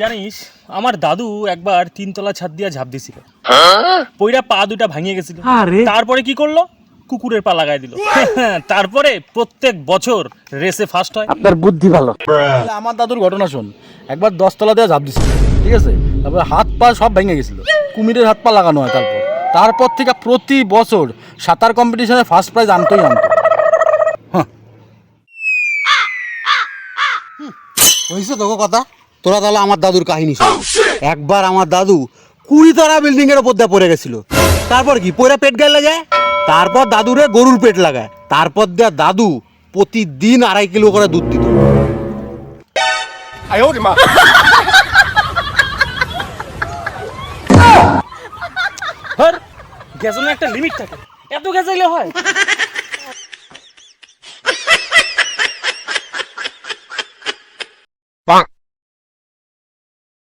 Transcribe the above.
জানিস আমার দাদু একবার তিনতলা ছাদ দিয়ে ঝাঁপ দিছিল পইরা পা দুটা ভাঙিয়ে গেছিল তারপরে কি করল কুকুরের পা লাগাই দিল তারপরে প্রত্যেক বছর রেসে ফার্স্ট হয় তাহলে আমার দাদুর ঘটনা শোন একবার দশতলা দিয়ে ঝাঁপ দিছিল ঠিক আছে তারপরে হাত পা সব ভেঙে গেছিল কুমিরের হাত পা লাগানো হয় তারপর তারপর থেকে প্রতি বছর সাঁতার কম্পিটিশনে ফার্স্ট প্রাইজ আনতোই আনতো হয়েছে তোকে কথা তোরা তাহলে আমার দাদুর কাহিনী শোন। একবার আমার দাদু কুড়ি তলা বিল্ডিং এর উপর দিয়ে পড়ে গেছিল। তারপর কি? পড়ে পেট গেলে যায় তারপর দাদুরে গরুর পেট লাগায় তারপর দেয়া দাদু প্রতিদিন আড়াই কিলো করে দুধ দিত। একটা লিমিট থাকে। এত গ্যাস হয়।